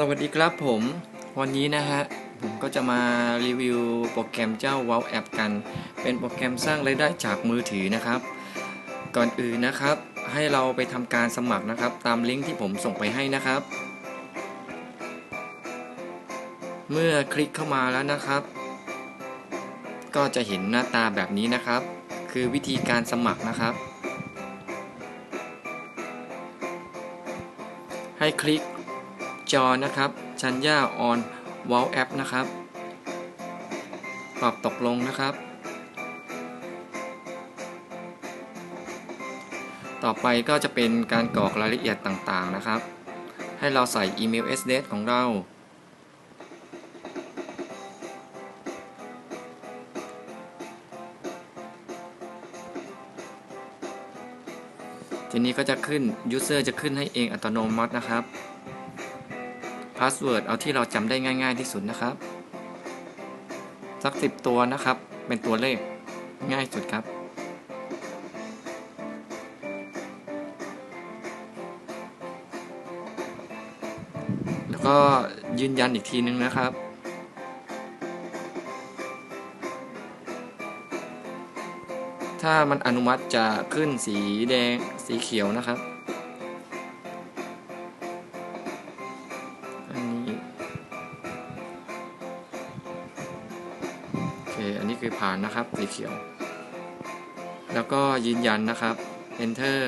สวัสดีครับผม วันนี้นะฮะ ผมก็จะมารีวิวโปรแกรมเจ้า Wow App กัน เป็นโปรแกรมสร้างรายได้จากมือถือนะครับ ก่อนอื่นนะครับ ให้เราไปทำการสมัครนะครับ ตามลิงก์ที่ผมส่งไปให้นะครับ เมื่อคลิกเข้ามาแล้วนะครับ ก็จะเห็นหน้าตาแบบนี้นะครับ คือวิธีการสมัครนะครับ ให้คลิก จอนะครับชัญญาออนวอลแอปนะครับตอบตกลงนะครับ ต่อไปก็จะเป็นการกรอกรายละเอียดต่างๆนะครับ ให้เราใส่อีเมล address ของเรา ทีนี้ก็จะขึ้น User จะขึ้นให้เองอัตโนมัตินะครับ พาสเวิร์ดเอาที่เราจำได้ง่าย ๆที่สุดนะครับ สักสิบตัวนะครับ เป็นตัวเลขง่ายสุดครับ แล้วก็ยืนยันอีกทีนึงนะครับถ้ามันอนุมัติจะขึ้นสีแดงสีเขียวนะครับ นนี้คือผ่านนะครับสีเขียว แล้วก็ยืนยันนะครับ enter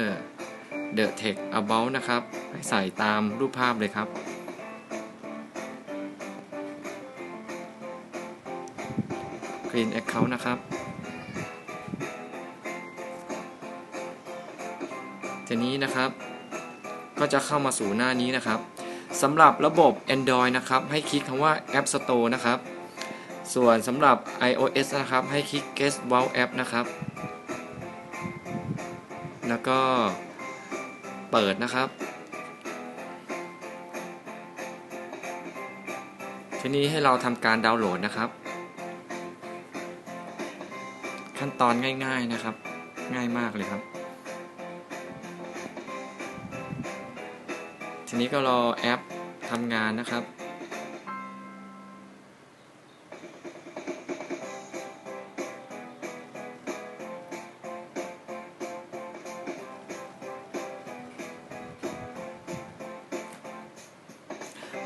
the text about นะครับให้ใส่ตามรูปภาพเลยครับ green account นะครับทีนี้นะครับก็จะเข้ามาสู่หน้านี้นะครับสำหรับระบบ Android นะครับ ให้คลิกคำว่า App Store นะครับ ส่วนสำหรับ iOS นะครับ ให้คลิก Guest Wow App นะครับ แล้วก็เปิดนะครับ ทีนี้ให้เราทำการดาวน์โหลดนะครับ ขั้นตอนง่ายๆนะครับ ง่ายมากเลยครับ ทีนี้ก็รอแอปทำงานนะครับ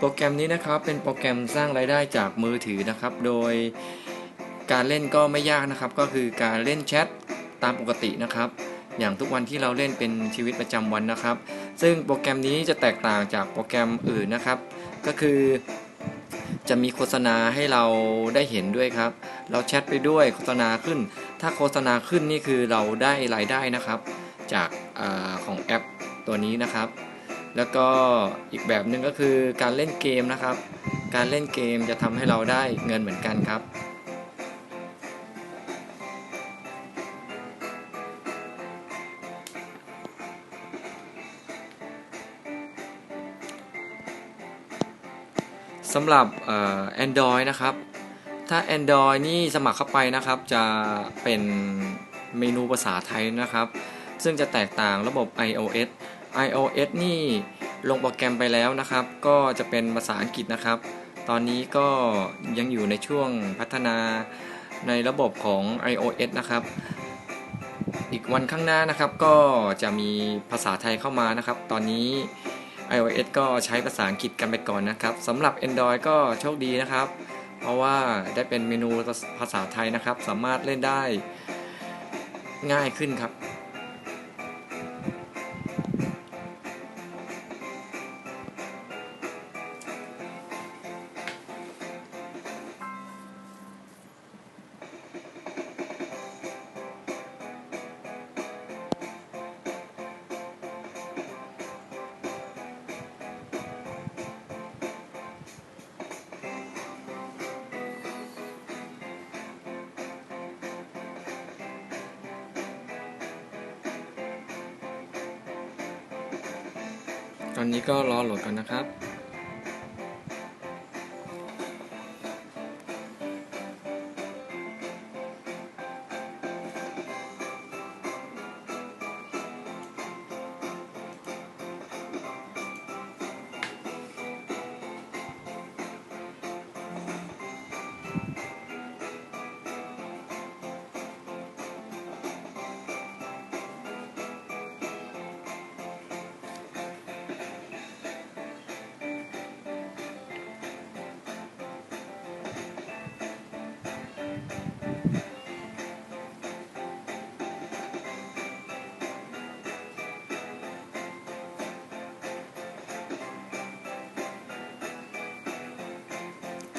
โปรแกรมนี้นะครับเป็นโปรแกรมสร้างรายได้จากมือถือนะครับ โดยการเล่นก็ไม่ยากนะครับ ก็คือการเล่นแชทตามปกตินะครับ อย่างทุกวันที่เราเล่นเป็นชีวิตประจำวันนะครับ ซึ่งโปรแกรมนี้จะแตกต่างจากโปรแกรมอื่นนะครับ ก็คือจะมีโฆษณาให้เราได้เห็นด้วยครับ เราแชทไปด้วยโฆษณาขึ้น ถ้าโฆษณาขึ้นนี่คือเราได้รายได้นะครับ จากอของแอปตัวนี้นะครับ แล้วก็อีกแบบหนึ่งก็คือการเล่นเกมนะครับ การเล่นเกมจะทำให้เราได้เงินเหมือนกันครับ สำหรับเอ่อ Android นะครับ ถ้า Android นี่สมัครเข้าไปนะครับ จะเป็นเมนูภาษาไทยนะครับ ซึ่งจะแตกต่างระบบ iOS iOS นี่ลงโปรแกรมไปแล้วนะครับ ก็จะเป็นภาษาอังกฤษนะครับ ตอนนี้ก็ยังอยู่ในช่วงพัฒนาในระบบของ iOS นะครับ อีกวันข้างหน้านะครับก็จะมีภาษาไทยเข้ามานะครับ ตอนนี้ iOS ก็ใช้ภาษาอังกฤษกันไปก่อนนะครับสำหรับ Android ก็โชคดีนะครับ เพราะว่าได้เป็นเมนูภาษาไทยนะครับ สามารถเล่นได้ง่ายขึ้นครับ ตอนนี้ก็รอโหลดกันนะครับ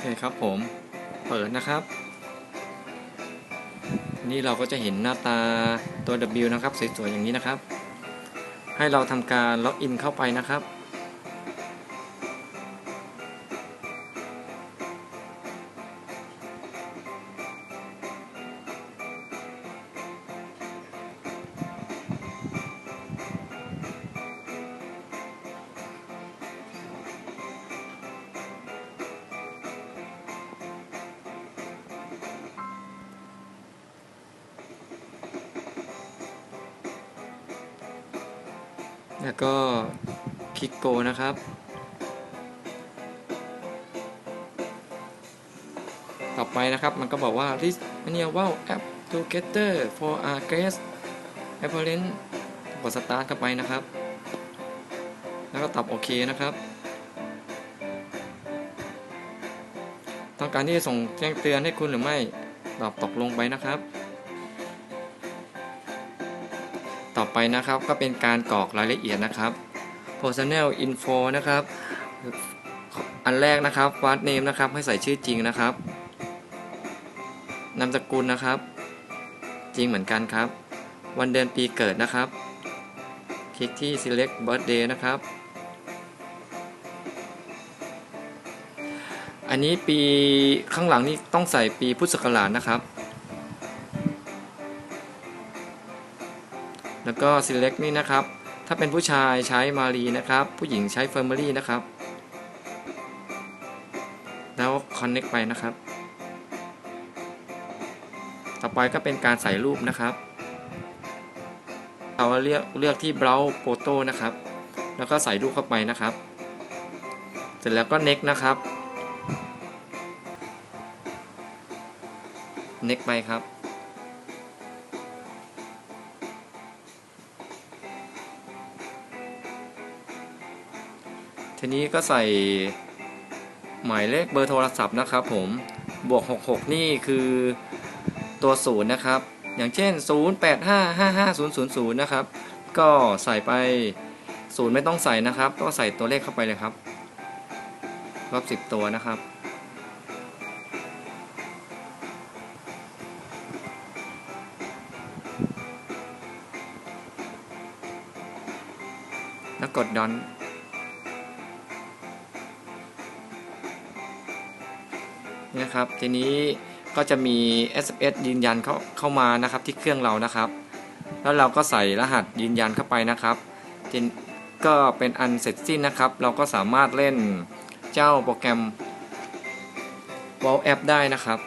เคครับผม เปิดนะครับ นี่เราก็จะเห็นหน้าตาตัว W นะครับ สวยๆอย่างนี้นะครับ ให้เราทำการล็อกอินเข้าไปนะครับ แล้วก็คลิกโกนะครับ ต่อไปนะครับมันก็บอกว่า this menu wow app together for our guest apparent กด start เข้าไปนะครับ แล้วก็ตอบโอเคนะครับ ต้องการที่จะส่งแจ้งเตือนให้คุณหรือไม่ตอบตกลงไปนะครับ ต่อไปนะครับ ก็เป็นการกรอกรายละเอียดนะครับ personal info นะครับ อันแรกนะครับ first name นะครับ ให้ใส่ชื่อจริงนะครับ นามสกุลนะครับ จริงเหมือนกันครับ วันเดือนปีเกิดนะครับ คลิกที่ select birthday นะครับ อันนี้ปีข้างหลังนี่ต้องใส่ปีพุทธศักราชนะครับ แล้วก็ select นี่นะครับ ถ้าเป็นผู้ชายใช้มารีนะครับ ผู้หญิงใช้ family นะครับ แล้ว connect ไปนะครับ ต่อไปก็เป็นการใส่รูปนะครับเราเลือกเลือกที่ browse photo นะครับ แล้วก็ใส่รูปเข้าไปนะครับ เสร็จแล้วก็ next นะครับ next ไปครับ ทีนี้ก็ใส่หมายเลขเบอร์โทรศัพท์นะครับผมบวก 66 นี่คือตัวศูนย์นะครับ อย่างเช่น 08555000 นะครับ ก็ใส่ไปศูนย์ไม่ต้องใส่นะครับ ก็ใส่ตัวเลขเข้าไปเลยครับรอบ10 ตัวนะครับ แล้วกดดอน นะครับ ทีนี้ก็จะมี SMS ยืนยันเข้าเข้ามานะครับที่เครื่องเรานะครับ แล้วเราก็ใส่รหัสยืนยันเข้าไปนะครับก็เป็นอันเสร็จสิ้นนะครับ เราก็สามารถเล่นเจ้าโปรแกรม Wall App ได้นะครับ